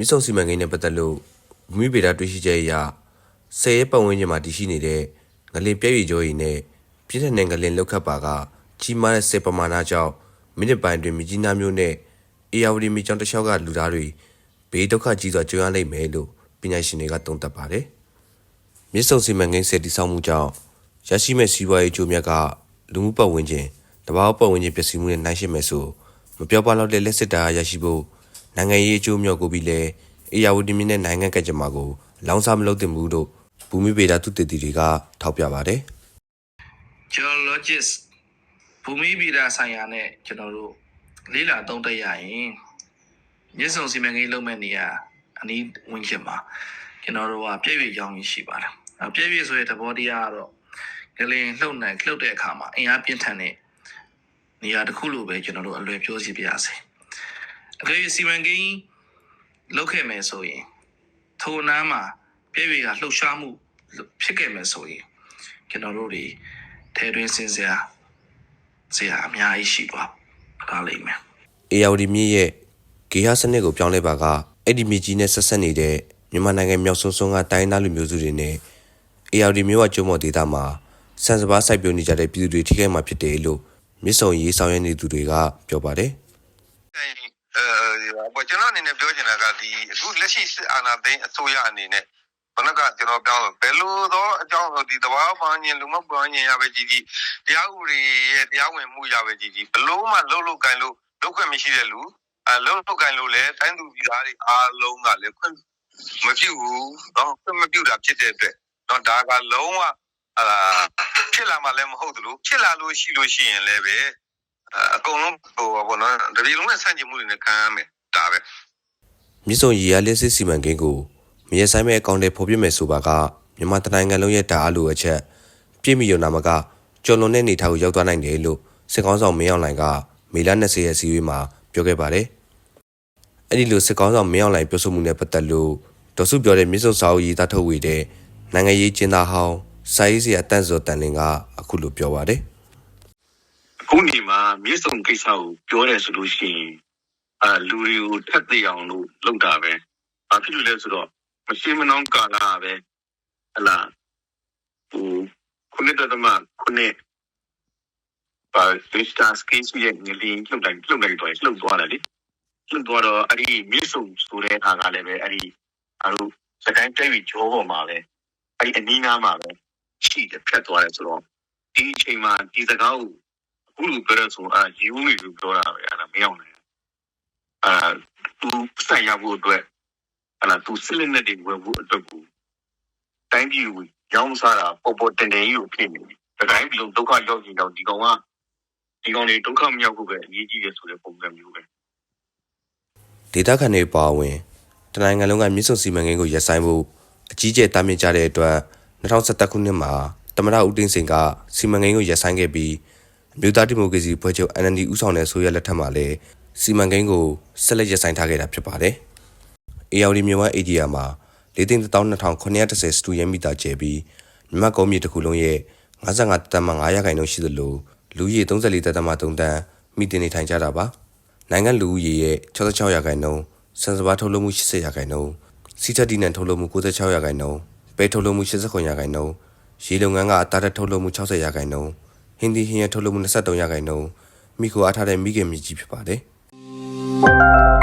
မြစ်ဆုံစီမံကိန်းနဲ့ပတ်သက်လို့ဘူမိဗေဒတွေ့ရှိချက်အရဆယ်ရဲပတ်ဝန်းကျင်မှာတည်ရှိနေတဲ့ငလင်ပြည့်ရည်ကြောရည်နဲ့ပြည့်တဲ့နယ်ငလင်လောက်ခတ်ပါကကြီးမားတဲ့စေပမာဏကြောင့်မိနစ်ပိုင်းတွင်မြကြီးနားမျိုးနဲ့အေယာဝတီမြကျောင်းတစ်လျှောက်ကလူသားတွေဘေးဒုက္ခကြီးစွာကြုံရလိမ့်မယ်လို့ပညာရှင်တွေကသုံးသပ်ပါတယ်။မြစ်ဆုံစီမံကိန်းဆယ်တည်ဆောက်မှုကြောင့်ရရှိမဲ့စီးပွားရေးအကျိုးမြတ်ကလူမှုပတ်ဝန်းကျင်တဘာဝပတ်ဝန်းကျင်ပျက်စီးမှုနဲ့နှိုင်းယှဉ်မယ်ဆိုမပြောပါတော့တဲ့လက်စစ်တာရရှိဖို့ နိုင်ငံရေးအကျိုးမြောက်ကိုပြီးလဲအေယာဝတီမြစ်နဲ့နိုင်ငံကကြမ္မာကိုလောင်စာမလုပ်သင့်ဘူးလို့ဘူမိဗေဒသုတေသီတွေကထောက်ပြပါတယ်။ geologist ဘူမိဗေဒဆိုင်ရာနဲ့ကျွန်တော်တို့လေ့လာသုံးသပ်ရရင်မြစ်ဆုံစီမံကိန်းလုပ်မဲ့နေရာအနီးဝန်းကျင်မှာကျွန်တော်တို့ကပြည့်ပြည့်ကြောင်းကြီးရှိပါတယ်။အဲပြည့်ပြည့်ဆိုတဲ့သဘောတရားကတော့ဂလင်လှုပ်နိုင်လှုပ်တဲ့အခါမှာအင်အားပြင်းထန်တဲ့နေရာတစ်ခုလိုပဲကျွန်တော်တို့အလွယ်ပြောစီပြရစေ။ အကယ်၍စီမံကိန်းလုပ်ခဲ့မယ်ဆိုရင်ထိုနားမှာပြည့်ပြည့်ကလှုပ်ရှားမှုဖြစ်ခဲ့မယ်ဆိုရင်ကျွန်တော်တို့တွေထဲတွင်းစင်စရာစရာအများကြီးရှိသွားပါလိမ့်မယ်အေယာဝတီမြစ်ရဲ့ဂေဟစနစ်ကိုပြောင်းလဲပါကအဲ့ဒီမြစ်ကြီးနဲ့ဆက်ဆက်နေတဲ့မြန်မာနိုင်ငံမြောက်ဆုံးဆုံးကတိုင်းသားလူမျိုးစုတွေနဲ့အေယာဝတီမြို့ဝကျုံမော်ဒေသမှာစံစပါးစိုက်ပျိုးနေကြတဲ့ပြည်သူတွေထိခိုက်မှာဖြစ်တယ်လို့မြစ်ဆုံရေးဆောင်ရွက်နေသူတွေကပြောပါတယ် အဲဒီဘာကျွန်တော်အနေနဲ့ပြောချင်တာကဒီအခုလက်ရှိစစ်အာဏာသိမ်းအစိုးရအနေနဲ့ဘယ်ကကျွန်တော်ပြောင်းလို့ဘယ်လိုသောအကြောင်းဒီတဘာဝမှညင်လူမပွားညင်ရပဲကြည်ကြည်တရားဥပဒေရဲ့တရားဝင်မှုရပဲကြည်ကြည်ဘလို့မှလှုပ်လှုပ်ကန်လို့လုပ်ခွင့်မရှိတဲ့လူအဲလှုပ်လှုပ်ကန်လို့လည်းတိုင်းသူပြည်သားတွေအားလုံးကလည်းခွင့်မပြုဘူးတော့ခွင့်မပြုတာဖြစ်တဲ့အတွက်တော့ဒါကလုံးဝအာဖြစ်လာမှလည်းမဟုတ်သလိုဖြစ်လာလို့ရှိလို့ရှိရင်လည်းပဲ အကုန်လုံးဟိုဘောနော်တပြည်လုံးနဲ့ဆန့်ကျင်မှုတွေနဲ့ခံရမယ်ဒါပဲမြစ်ဆုံရေအားလျှစ်စီမံကိန်းကိုမရဆိုင်မဲ့အကောင့်တွေဖော်ပြမယ်ဆိုပါကမြန်မာတိုင်းနိုင်ငံလုံးရဲ့တာအလိုအချက်ပြည့်မီရုံနာမကကျော်လွန်တဲ့နေထားကိုရောက်သွားနိုင်တယ်လို့စစ်ကောင်းဆောင်မင်းအောင်လှိုင်ကမေလ20ရက်စီးရီးမှာပြောခဲ့ပါတယ်။အဲ့ဒီလိုစစ်ကောင်းဆောင်မင်းအောင်လှိုင်ပြောဆိုမှုနဲ့ပတ်သက်လို့ဒေါ်စုပြောတဲ့မြစ်ဆုံစာအုပ်ရေးသားထုတ်ဝေတဲ့နိုင်ငံရေးကျင်းသားဟောင်းစာရေးဆရာတန့်စောတန်လင်းကအခုလိုပြောပါတယ်အ ခုနေမှာမြေစုံကိစ္စကိုပြောတယ်ဆိုလို့ရှိရင်အာလူတွေကိုထက်သိအောင်လို့လုပ်တာပဲ။ဘာဖြစ်လို့လဲဆိုတော့မရှိမနှောင်းကာလာပဲဟလာဟိုခုနှစ်တသမခုနှစ်ပါဒစ်တာစကိစရဲ့ငလင်းလှုပ်တိုင်းလှုပ်တိုင်းတော့လှုပ်သွားတယ်လေ။လှုပ်သွားတော့အဲ့ဒီမြေစုံဆိုတဲ့အခါကလည်းပဲအဲ့ဒီအရုစကိုင်းတဲပြီးဂျောပေါ်မှာပဲအဲ့ဒီအနီးနားမှာပဲရှိတယ်ဖြတ်သွားတယ်ဆိုတော့ဒီအချိန်မှာဒီစကားကို အခုလိုပြောရဆိုအာယူနေလို့ပြောတာပဲအဲ့ဒါမရောက်နိုင်အာသူဆိုင်ရဖို့အတွက်အဲ့ဒါသူစလင်းနဲ့တွေဝယ်ဖို့အတွက်ကိုတိုင်းပြည်ကိုရောင်းစားတာပေါ်ပေါ်တင်တင်ကြီးကိုဖြစ်နေပြီတတိုင်းပြည်လုံးဒုက္ခရောက်နေတော့ဒီကောင်ကဒီကောင်တွေဒုက္ခမရောက်ဘူးပဲအရေးကြီးတယ်ဆိုတဲ့ပုံစံမျိုးပဲ။ဒေတာခန်တွေပါဝင်တနိုင်ငံလုံးကမြစ်ဆုံစီမံကိန်းကိုရပ်ဆိုင်းဖို့အကြီးကျယ်တားမြစ်ကြတဲ့အတွက်2017ခုနှစ်မှာတမရဦးသိန်းစိန်ကစီမံကိန်းကိုရပ်ဆိုင်းခဲ့ပြီးအ မျိုးသားဒီမိုကရေစီဖွဲ့ချုပ် NLD ဦးဆောင်တဲ့ဆိုရလက်ထက်မှာလည်းစီမံကိန်းကိုဆက်လက်ရပ်ဆိုင်းထားခဲ့တာဖြစ်ပါတယ်။ ARD မြန်မာ ADR မှာ4,12910စတူယမ်မီတာကျဲပြီးမြန်မာကုန်းမြေတစ်ခုလုံးရဲ့55တန်မှ900ခိုင်နှုန်းရှိသလိုလူကြီး34တန်မှ3တန်းမိတင်နေထိုင်ကြတာပါ။နိုင်ငံလူဦးရေရဲ့66ရာခိုင်နှုန်းစံစဘာထုတ်လုပ်မှု80ရာခိုင်နှုန်းစီထက်ဒီနန်ထုတ်လုပ်မှု96ရာခိုင်နှုန်းပဲထုတ်လုပ်မှု89ရာခိုင်နှုန်းရေလုပ်ငန်းကအတားတက်ထုတ်လုပ်မှု60ရာခိုင်နှုန်း ဟင်းသီးဟင်းရထုတ်လုပ်မှု23ရာခိုင်နှုန်းမိခိုအားထားတဲ့မိခင်မြကြီးဖြစ်ပါတယ်။